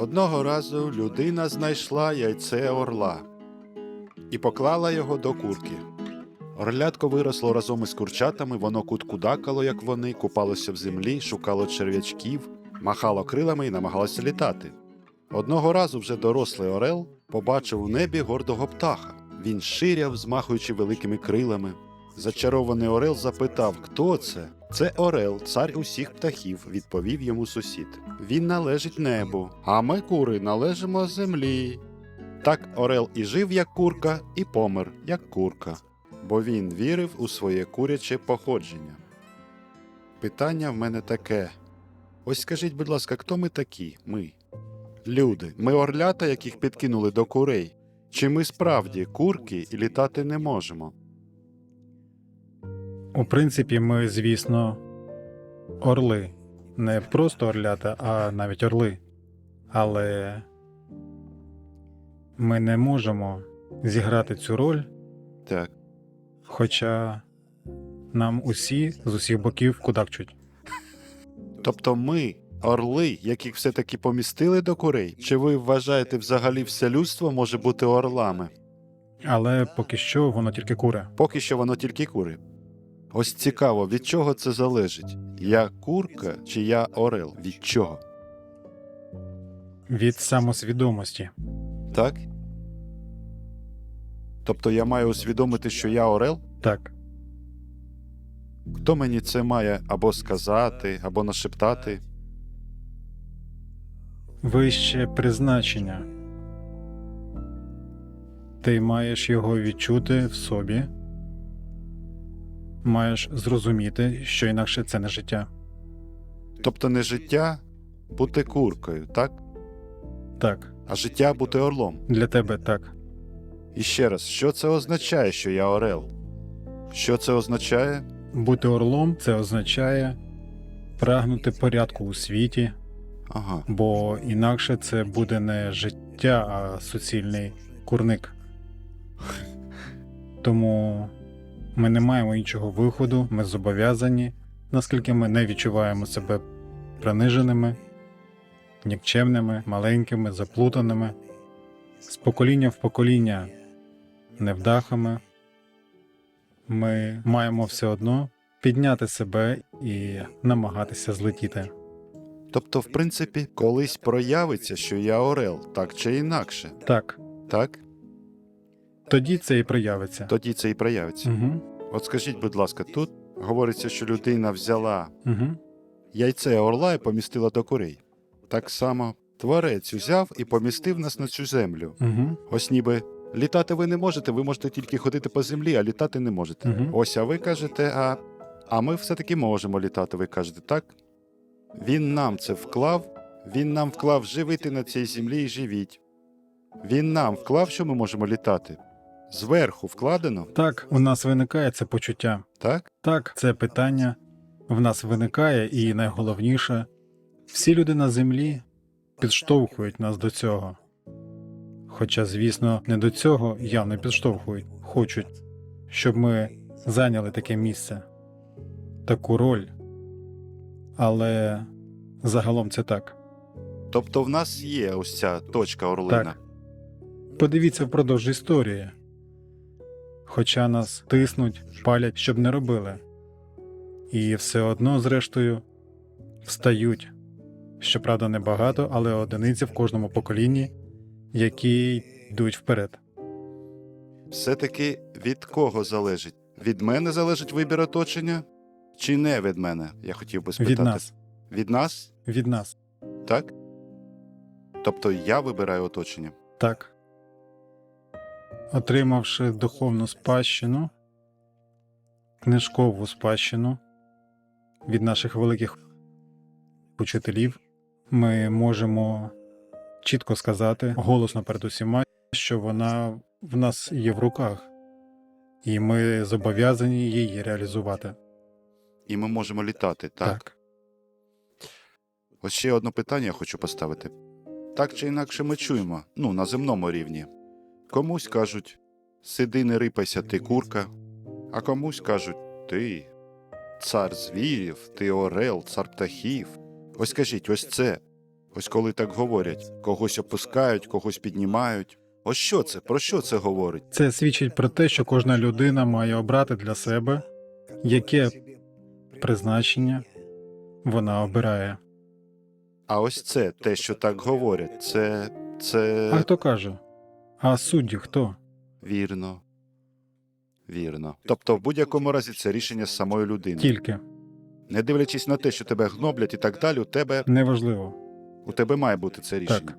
Одного разу людина знайшла яйце орла і поклала його до курки. Орлятко виросло разом із курчатами, воно куткудакало, як вони, купалося в землі, шукало черв'ячків, махало крилами і намагалося літати. Одного разу вже дорослий орел побачив у небі гордого птаха. Він ширяв, змахуючи великими крилами. Зачарований орел запитав, хто це? Це орел, цар усіх птахів, відповів йому сусід. Він належить небу, а ми, кури, належимо землі. Так орел і жив, як курка, і помер, як курка, бо він вірив у своє куряче походження. Питання в мене таке. Ось скажіть, будь ласка, хто ми такі? Ми. Люди, ми орлята, яких підкинули до курей. Чи ми справді курки і літати не можемо? У принципі, ми, звісно, орли. Не просто орлята, а навіть орли. Але ми не можемо зіграти цю роль, Так. хоча нам усі з усіх боків кудакчуть. Тобто ми орли, яких все-таки помістили до курей? Чи ви вважаєте, взагалі все людство може бути орлами? Але поки що воно тільки куре. Поки що воно тільки кури. Ось цікаво, від чого це залежить? Я курка чи я орел? Від чого? Від самосвідомості. Так? Тобто я маю усвідомити, що я орел? Так, Хто мені це має або сказати, або нашептати? вище призначення. Ти маєш його відчути в собі. Маєш зрозуміти, що інакше це не життя. Тобто не життя бути куркою, так? Так, А життя бути орлом. для тебе так. І ще раз, що це означає, що я орел? Що це означає? Бути орлом це означає прагнути порядку у світі, Ага. бо інакше це буде не життя, а суцільний курник. Тому ми не маємо іншого виходу, ми зобов'язані, наскільки ми не відчуваємо себе приниженими, нікчемними, маленькими, заплутаними, з покоління в покоління невдахами. Ми маємо все одно підняти себе і намагатися злетіти. Тобто, в принципі, колись проявиться, що я орел, так чи інакше. Так, Так? Тоді це і проявиться. Тоді це і проявиться. Угу, От скажіть, будь ласка, тут говориться, що людина взяла угу. яйце орла і помістила до курей. Так само творець взяв і помістив нас на цю землю. Угу. Ось ніби літати ви не можете, ви можете тільки ходити по землі, а літати не можете. Мгм. Ось, а ви кажете, а, а ми все-таки можемо літати, ви кажете, так? Він нам це вклав, він нам вклав живити на цій землі і живіть. Він нам вклав, що ми можемо літати. Зверху вкладено, Так, у нас виникає це почуття. так? Так, це питання в нас виникає, і найголовніше, всі люди на землі підштовхують нас до цього. Хоча, звісно, не до цього явно підштовхують, хочуть, щоб ми зайняли таке місце, таку роль. Але загалом це так. Тобто в нас є ось ця точка орлина. Так. Подивіться впродовж історії. Хоча нас тиснуть, палять, щоб не робили. І все одно, зрештою, встають. Щоправда, небагато, але одиниці в кожному поколінні, які йдуть вперед. Все-таки від кого залежить? Від мене залежить вибір оточення? Чи не від мене? Я хотів би спитати. Від нас. Від нас? Від нас. Так? Тобто я вибираю оточення. Так. Отримавши духовну спадщину, книжкову спадщину від наших великих учителів, ми можемо чітко сказати, голосно перед усіма, що вона в нас є в руках, і ми зобов'язані її реалізувати. І ми можемо літати, так? так. Ось ще одне питання я хочу поставити. Так чи інакше ми чуємо, ну, на земному рівні. Комусь кажуть, сиди, не рипайся, ти курка, а комусь кажуть, ти цар звірів, ти орел, цар птахів. Ось скажіть, ось це Ось коли так говорять, когось опускають, когось піднімають. Ось що це? Про що це говорить? Це свідчить про те, що кожна людина має обрати для себе, яке призначення вона обирає. А ось це те, що так говорять, це. це А хто каже? А судді хто? вірно. Вірно. Тобто, в будь-якому разі, це рішення самої людини. Тільки Не дивлячись на те, що тебе гноблять і так далі, у тебе неважливо. у тебе має бути це рішення. Так.